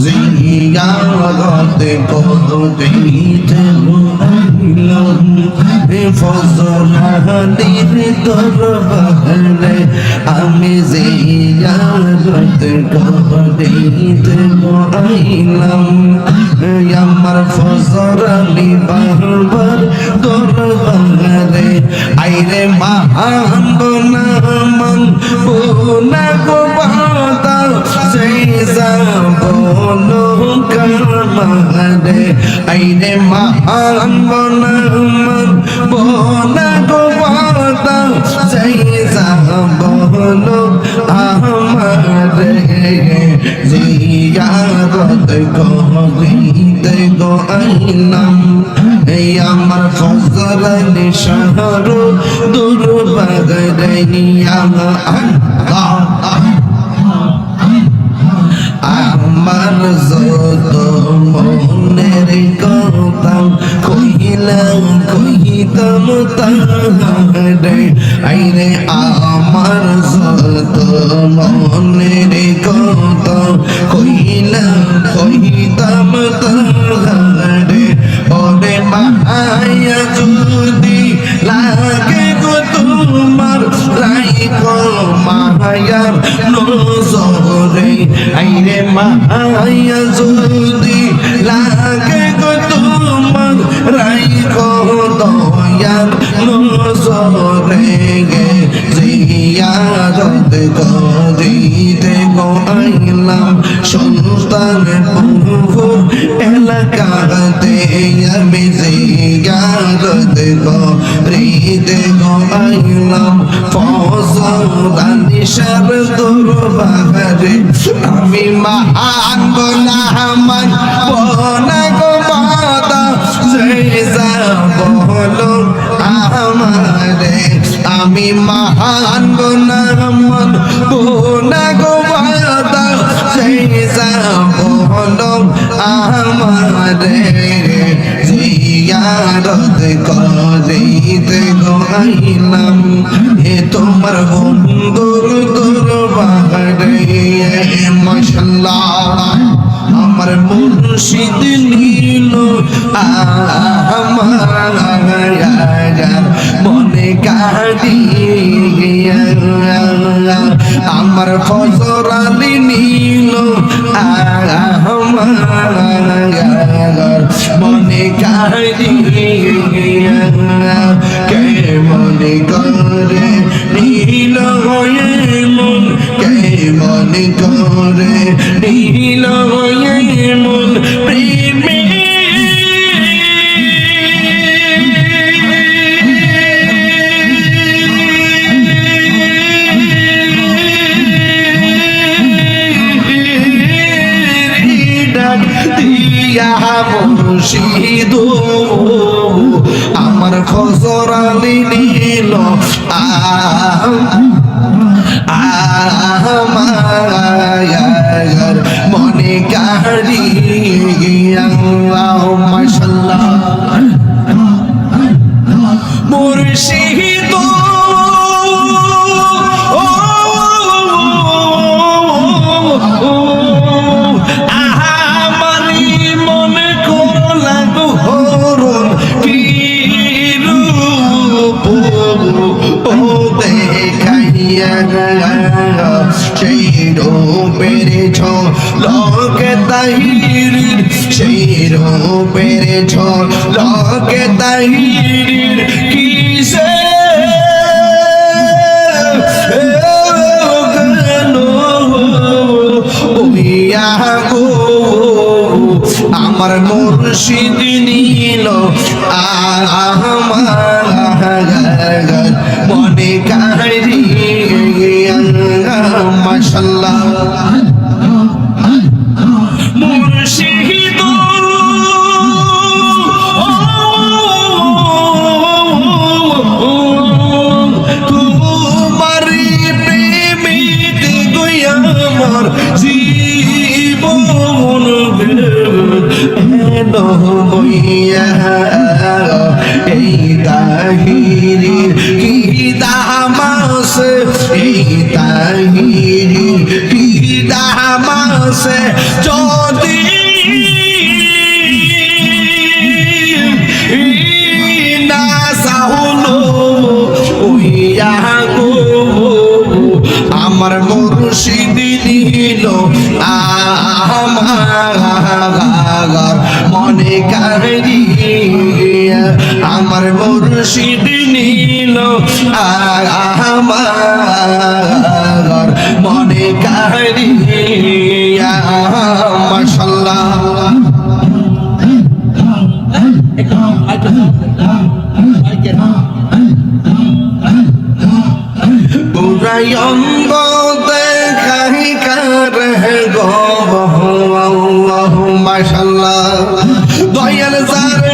Sim. জিয়ারত করতে আইলাম ফজলানির দরবারে আমি জিয়ারত করতে আইলাম আমার ফজরানি বারবার দরবারে আইরে মহান বনামন বোনা গো বাতা সেই যাবনো কামারে আইরে মহান বনামন বোনা গো বাতা সেই যাবনো আমারে জিয়ারত করিতে গো আইলাম এই আমার আল্লাহ। আমার যত মনের কথা কহিলাম, কহিতাম তাহারে। আইরে, আমার যত মনের কথা কহিলাম, কহিতাম তাহারে। ওরে মায়া যদি লাগে গো তোমার রাইকো মায়ার নজরে আইরে মা যদি লাগে। রাইকো দয়ার নজরে গে জিয়ারত করিতে গো আইলাম সন্তান বহু এলাকাতে আমি জিয়ারত গো আইলাম ফজলানি শার আমি মহান বনা বনা গো বলো আমারে আমি মহান বনা আমার বনা গো বলো আমারে জিয়ারত করিতে গো হে তোমার বন্ধুর দরবারে আমার মুর্শিদ নীল। আমার মনে কাঁদি আমার ফজরালি নীল। আমার মনে কে মনে করে নীল হয়ে করে নীল আমার মুর্শিদ নীল আমার মনে কারি আমার মুর্শিদ নিল আমার মনে কারে আমার মুর্শিদ নিল আমার মনে কারি মাশাল্লাহ I কার গো মাশাল্লাহ দয়াল সার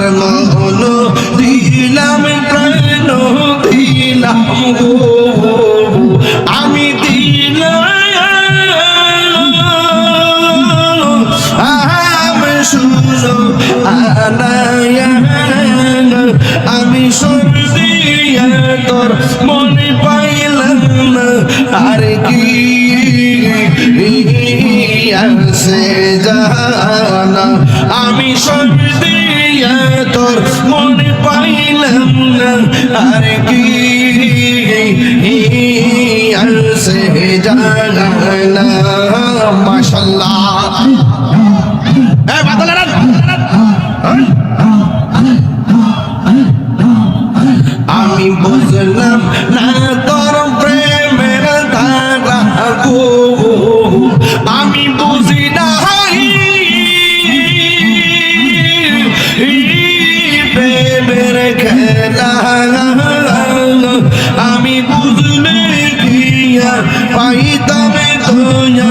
আমার মন দিলাম প্রাণ, দিলাম আমি দিলাম শুনো আমি সর্দিয়া তোর মনে পাইলাম। না আর কি আছে জানা? আমি তোর মনে পাইলাম না। আর কি আছে জানা মাশাল্লাহ। আমি বুঝলাম আমি বুঝলে গিয়া পাইতামে দয়া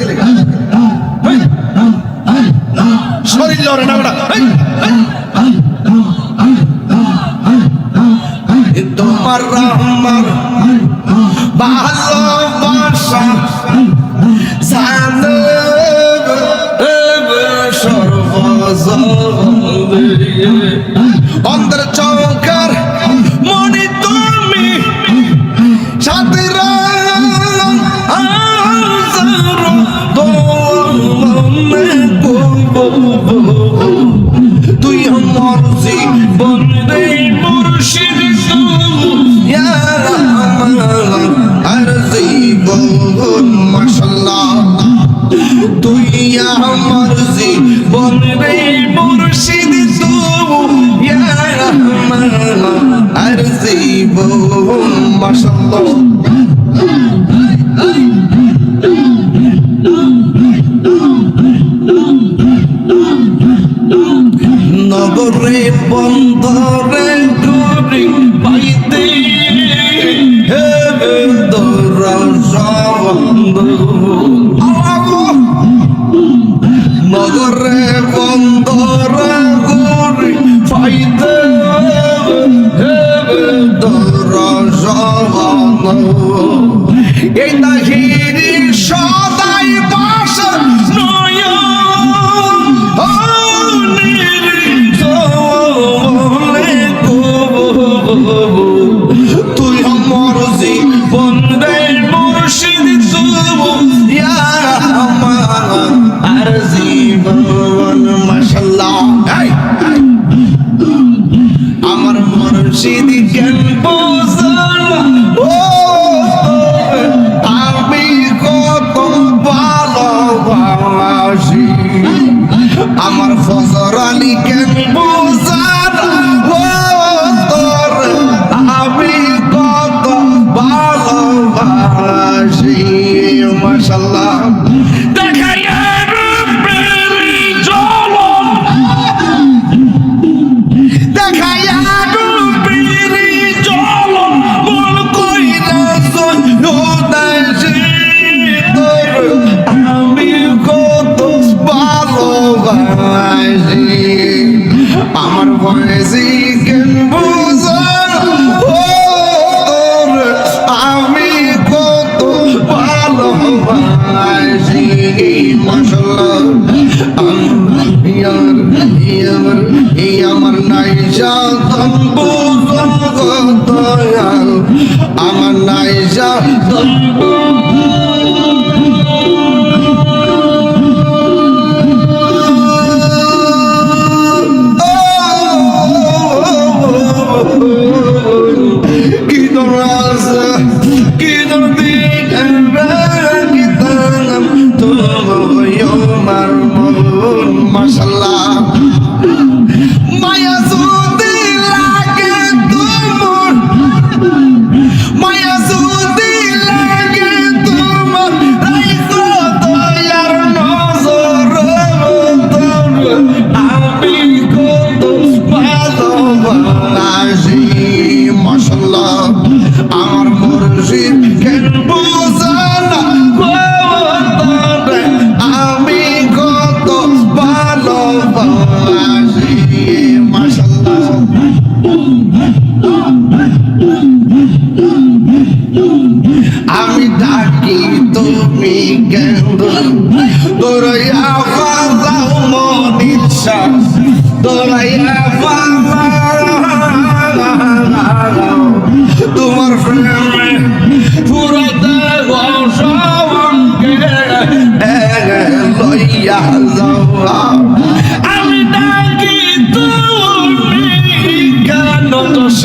দিলে গা। এই, শরীর লড়ে না বেটা। তোমার ভালোবাসা জানো এই তাহির সব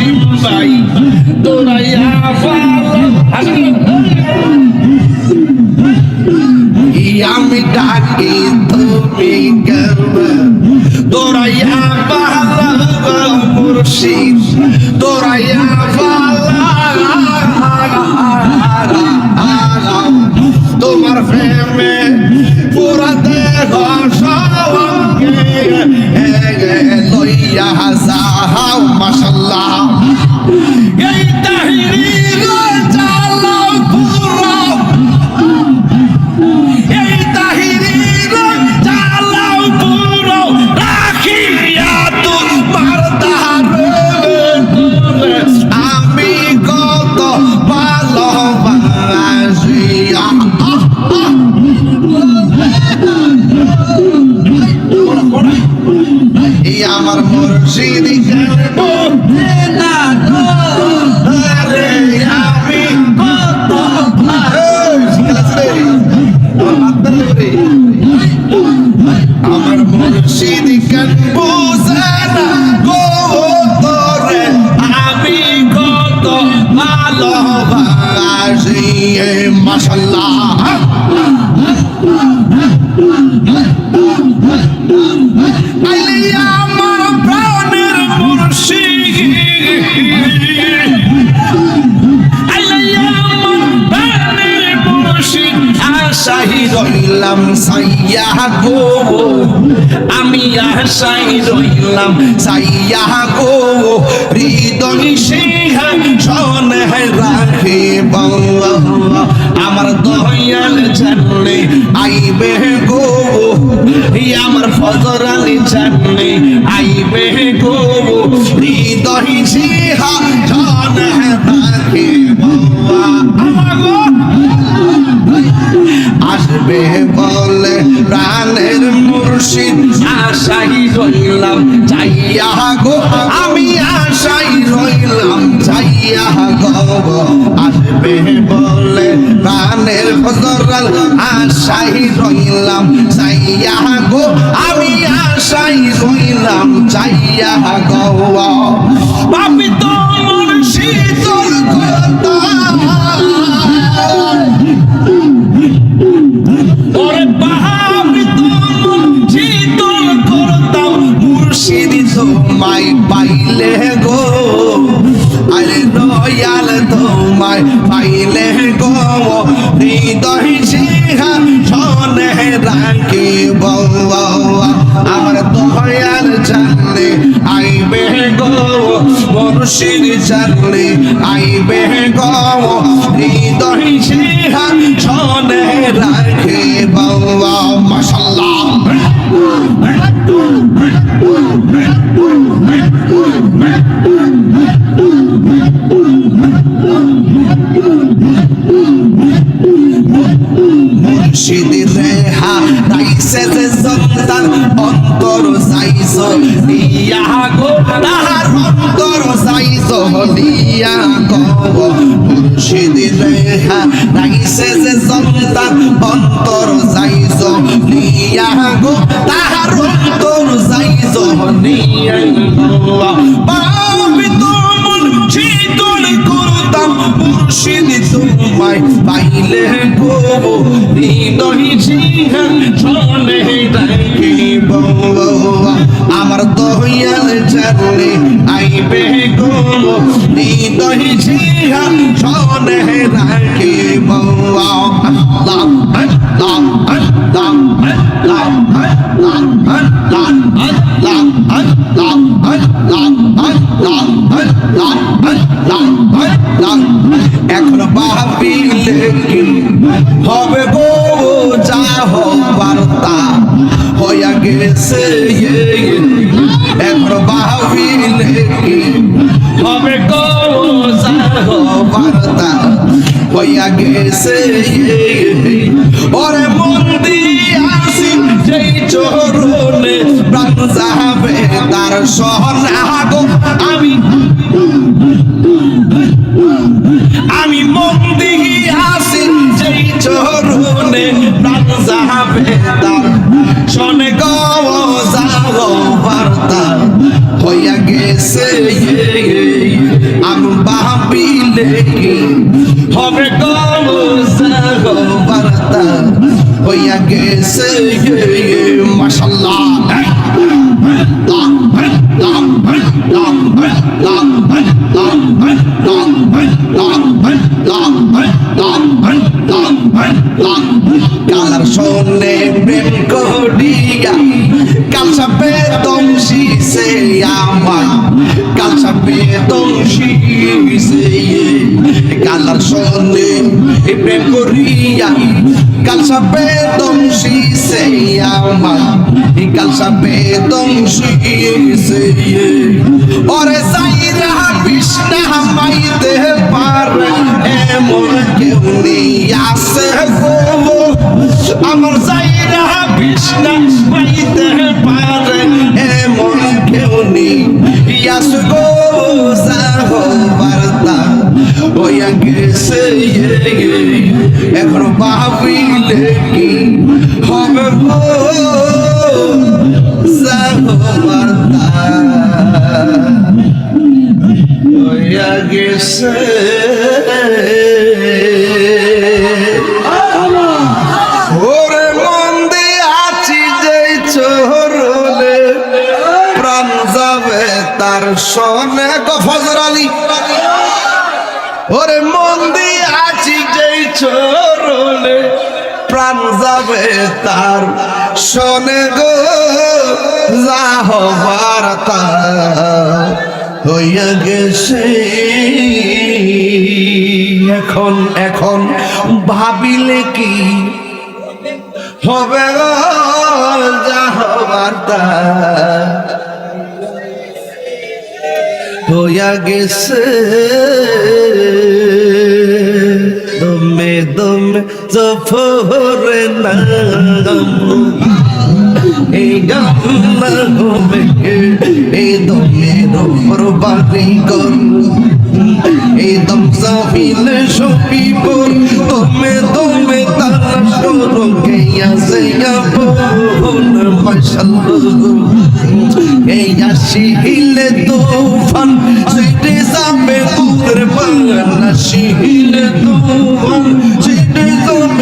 শিবাই দৌড়াইয়া আমি ডাকি তুমি দৌড়াইয়া পালা মুর্শিদ দৌড়াইয়া তোমার প্রেমে পুরা দেহ সবাই লইয়া মাশাল্লাহ। আশাই রইলাম সাইয়া গো আমি আশাই রইলাম সাইয়া গো হৃদয় সিংহা সনে রাখে বাংলা আমার দয়াল জানলে আইবে গো আমার ফজরালি জানলে আইবে গো হৃদয় জিহা জন হ্যাঁ তাকে আসবে বলে প্রাণের মুর্শিদ। আশাই রইলাম চাইয়া গো, আমি আশাই রইলাম। চাইয়া গো আসবে বলে প্রাণের ফজরাল আশাই রইলাম, চাইয়া গো, আমি আশাই রইলাম, চাইয়া গো পাপি তো শীতল কথা ওরে পাপি তোমায় পাইলে গো হৃদয় সিংহা শোনে রাখি আমার দয়াল জানলে আইবে গো মুর্শিদ জানলে আইবে গো হৃদয় সিংহা শোনে রাখি বাবা মাশাল্লাহ মুর্শিদি যে সন্তান অন্তর যাইছ দিয়া গো তাহার অন্তর যাইছ দিয়া গো মুর্শিদ রেহা। রাইসে যে সন্তান অন্তর যাইছ দিয়া গো তাহার আমার দহিয়াল চালে আইবে গো হৃদয় জিহা সনে রাখি বৌয়া আল্লাহ আল্লাহ এখন ভাবিলে কি হবে গো যা বার্তা হইয়া গেছে এখন ভাবিলে কি হবে গো যা বার্তা হইয়া গেছে ওরে চরণে প্রাণ যাবে তার সহনা গো। আমি আমি মন দিয়াছি যেই চরণে প্রাণ যাবে তার। শোনে গো যাও, বার্তা হইয়া গেছে। আমি ভাবিলে হবে গো যাও, বার্তা হইয়া গেছে। আমার কালসা বেতন শিখেছে কালার সন্ধে প্রেম করিয়া কালসা বেতন শিখেছে আমার কালসা বেতন শিখেছে ওরে সাইরা বিষ্ণা পাইতে পারে, এমন কেউ নেই আসে আমার সাইরা বিষ্ণা আসব বার্তা ওয়া গেছে এখন ভাবিলে কি হবে বার্তা ওয়া গেছে তার শোনে গো যা হইয়া গেছে। এখন এখন ভাবিলে কি হবে যা হইয়া গেছে। জফরে নাম। এই গান্না হবে এই দমের ওপর বাড়ি কর এই দম সাহিলে সবিপুর দমে দমে তারা সরো গেয়া সেয়া বোন মাশাল্লাহ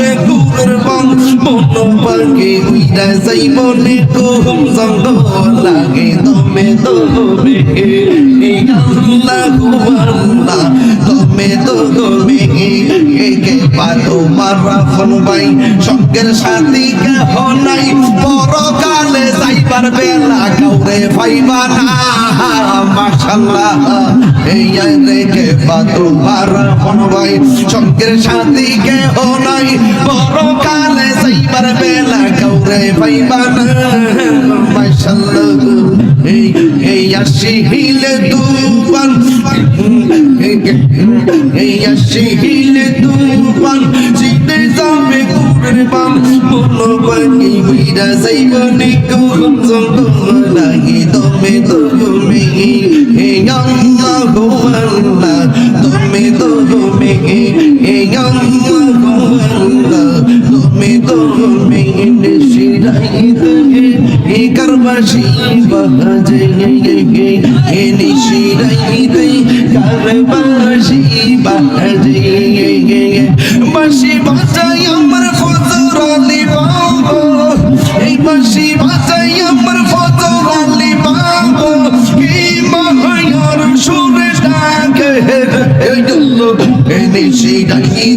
যাবে কুরের বংশ মন পাগে উইরা যাইব নে কুম সঙ্গ লাগে দমে দমে। আল্লাহু আল্লাহ দমে দমে। কে পাতো মারা ফোন ভাই সঙ্গের সাথী কেহ নাই পরকালে যাইবার বেলা কাউরে ভাইবা না, মাশাল্লাহ। এই রে কে পাতো মারা ফোন বাই সঙ্গের সাথী কেহ নাই। পরকালে যাইবার বেলা কাউরে ভাইবা না, মাশাল্লাহ। এই এই আসি হিলে দুবান, এই আসি হিলে দুবান, জিতে যাবে কুরবান মনো বাকি উইরা যাইব নিকুম জঙ্গ লাগি দমে দমে হে আল্লাহ আল্লাহ দমে দমে হে আল্লাহ আল্লাহ দমে দমে শিরাই দে হে করবাসি বাজে হে নিশিরাই দে করবাসি বাজে বাসি বাজাই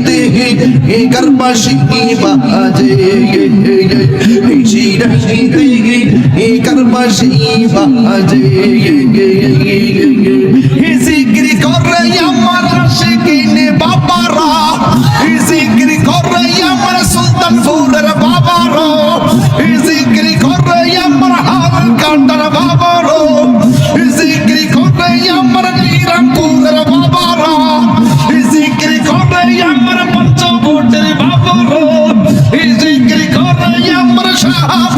দে হে করবাসি বাজে নিশিরাই দে হে করবাসি বাজে হে জিক্রি করে আমার আশিকিনে বাবারা, হে জিক্রি করে আমার সুলতানপুরের বাবারা, হে জিক্রি করে আমার হাল কাটার বাবারা আমার